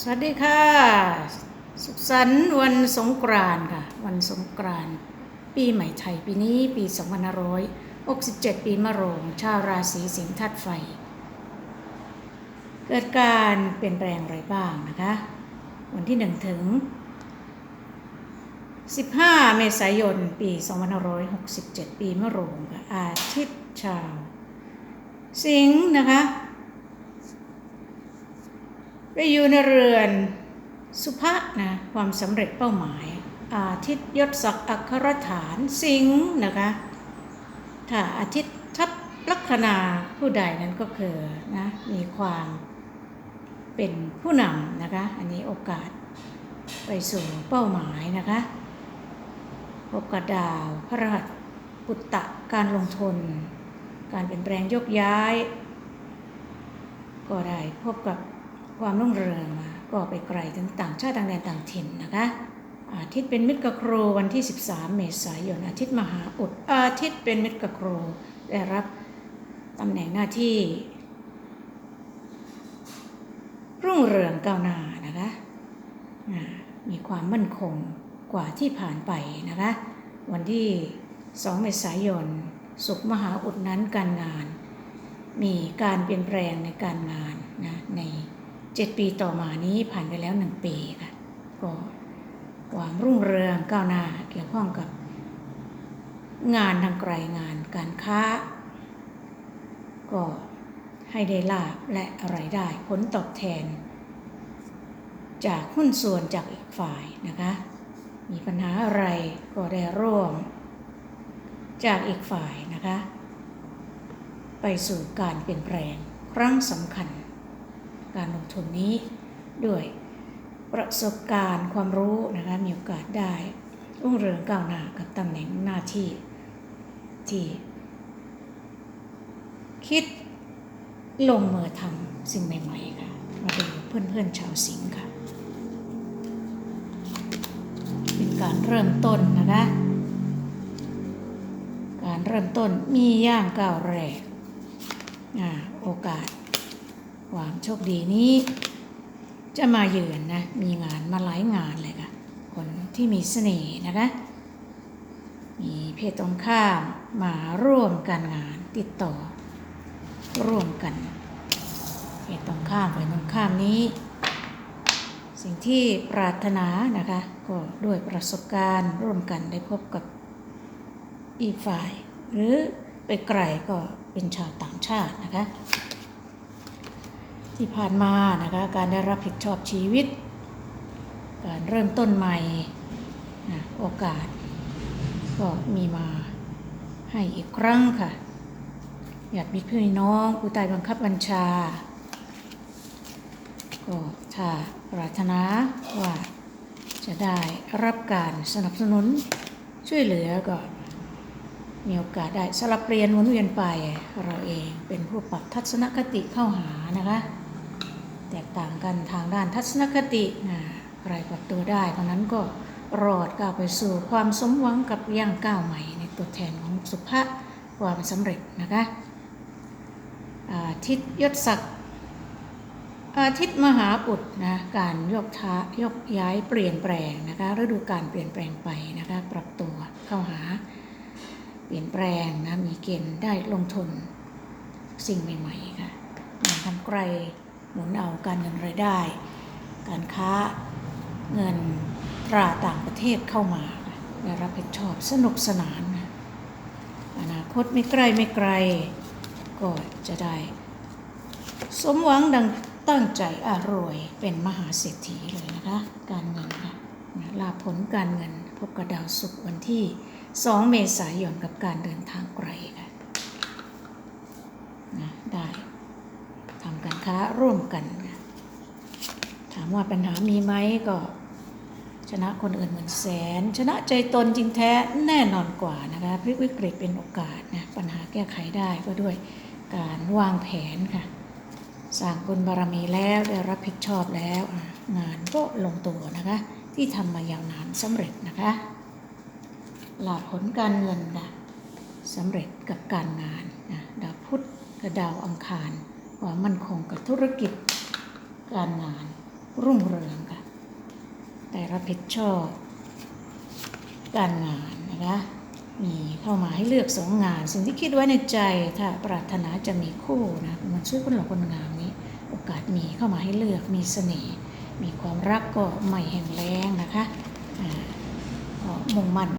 สวัสดีค่ะ สุขสันต์วันสงกรานต์ค่ะ วันสงกรานต์ปีใหม่ไทยปีนี้ปี2567 ปีมะโรง ชาวราศีสิงห์ธาตุไฟ เกิดการเปลี่ยนแปลงอะไรบ้างนะคะ วันที่ 1 ถึง 15 เมษายน ปี2567 ปีมะโรงค่ะอาทิตย์ชาว สิงห์นะคะ ไปอยู่ในเรือนสุภะนะความสำเร็จเป้าหมาย อาทิตย์ยศศักดิ์อัครฐานสิงห์นะคะถ้าอาทิตย์ทับลัคนาผู้ใดนั้นก็คือนะมีความเป็นผู้นำนะคะ อันนี้โอกาสไปสู่เป้าหมายนะคะพบกับดาวพระรหัสปุตตะการลงทุน การเปลี่ยนแปลงยกย้าย ก็ได้พบกับ ความรุ่งเรืองมาก็ไปไกลถึงต่างชาติต่างแดนต่างถิ่นนะคะ อาทิตย์เป็นมิตรกับครูวันที่ 13 เมษายนอาทิตย์มหาอุดอาทิตย์เป็นมิตรกับครูได้รับตำแหน่งหน้าที่ รุ่งเรืองก้าวหน้านะคะมีความมั่นคงกว่าที่ผ่านไปนะคะวันที่ 2 เมษายน สุขมหาอุดนั้นการงาน มีการเปลี่ยนแปลงในการงานนะใน 7ปีต่อมานี้ผ่านไปแล้ว1ปีค่ะก็ความรุ่งเรืองก้าวหน้าเกี่ยวข้องกับ งานทางไกลงานการค้า ก็ให้ได้ลาบและรายได้ผลตอบแทน จากหุ้นส่วนจากอีกฝ่ายนะคะ มีปัญหาอะไรก็ได้ร่วม จากอีกฝ่ายนะคะ ไปสู่การเปลี่ยนแปลงครั้งสำคัญ การลงทุนนี้ ด้วยประสบการณ์ความรู้นะคะมีโอกาสได้รุ่งเรืองก้าวหน้ากับตำแหน่งหน้าที่ที่ คิดลงมือทำสิ่งใหม่ๆค่ะ มาดูเพื่อนๆชาวสิงห์ค่ะ เป็นการเริ่มต้นนะคะการเริ่มต้นมีย่างก้าวแรกอ่าโอกาส ความโชคดีนี้ จะมาเยือนนะ มีงานมาหลายงานเลยค่ะ คนที่มีเสน่ห์นะคะ มีเพศตรงข้ามมาร่วมการงานติดต่อ ร่วมกัน เพศตรงข้ามเพศตรงข้ามนี้ สิ่งที่ปรารถนานะคะ ก็ด้วยประสบการณ์ร่วมกันได้พบกับอีกฝ่าย หรือไปไกลก็เป็นชาวต่างชาตินะคะ ที่ผ่านมานะคะการได้รับผิดชอบชีวิต การเริ่มต้นใหม่นะโอกาส ก็มีมาให้อีกครั้งค่ะ อยากมีเพี่อนน้องผู้ใต้บังคับบัญชา ก็ถ้าปรารถนาว่าจะได้รับการสนับสนุนช่วยเหลือก็มีโอกาสได้สลับเปลี่ยนหมุนเวียนไปเราเองเป็นผู้ปรับทัศนคติเข้าหานะคะ แตกต่างกันทางด้านทัศนคตินะใครปรับตัวได้คนนั้นก็รอดก้าวไปสู่ความสมหวังกับย่างก้าวใหม่ในตัวแทนของสุภาพความสำเร็จนะคะอาทิตยศศักดิ์อาทิตย์มหาอุดนะการยกท้ายกย้ายเปลี่ยนแปลงนะคะฤดูการเปลี่ยนแปลงไปนะคะปรับตัวเข้าหา เปลี่ยนแปลงนะมีเกณฑ์ได้ลงทุนสิ่งใหม่ๆค่ะงานทำไกล หมุนเอาการเงินรายได้ การค้าเงินตราต่างประเทศเข้ามาค่ะได้รับผิดชอบสนุกสนาน อนาคตไม่ใกล้ไม่ไกล ก็จะได้ สมหวังดังตั้งใจอารวยเป็นมหาเศรษฐีเลยนะคะ การเงินนะลาผลการเงินพบกับดาวศุกร์วันที่ 2 เมษายนกับการเดินทางไกลค่ะนะได้ ค้าร่วมกัน ถามว่าปัญหามีไหมก็ ชนะคนอื่นเหมือนแสน ชนะใจตนจริงแท้แน่นอนกว่านะคะพลิกวิกฤตเป็นโอกาสนะปัญหาแก้ไขได้ก็ด้วยการวางแผนค่ะสร้างบุญบารมีแล้วได้รับผิดชอบแล้ว งานก็ลงตัวนะคะ ที่ทำมายาวนานสำเร็จนะคะหลาผลการเงินนะสำเร็จกับการงานนะดาวพุธกับดาวอังคาร ความมั่นคงกับธุรกิจการงานรุ่งเรืองค่ะ แต่รับผิดชอบการงานนะคะ มีเข้ามาให้เลือกสองงาน สิ่งที่คิดไว้ในใจถ้าปรารถนาจะมีคู่นะมันช่วยคนหล่อคนงามนี้ โอกาสมีเข้ามาให้เลือกมีเสน่ห์มีความรักก็ไม่แห่งแรงนะคะอ่าก็มุ่งมั่น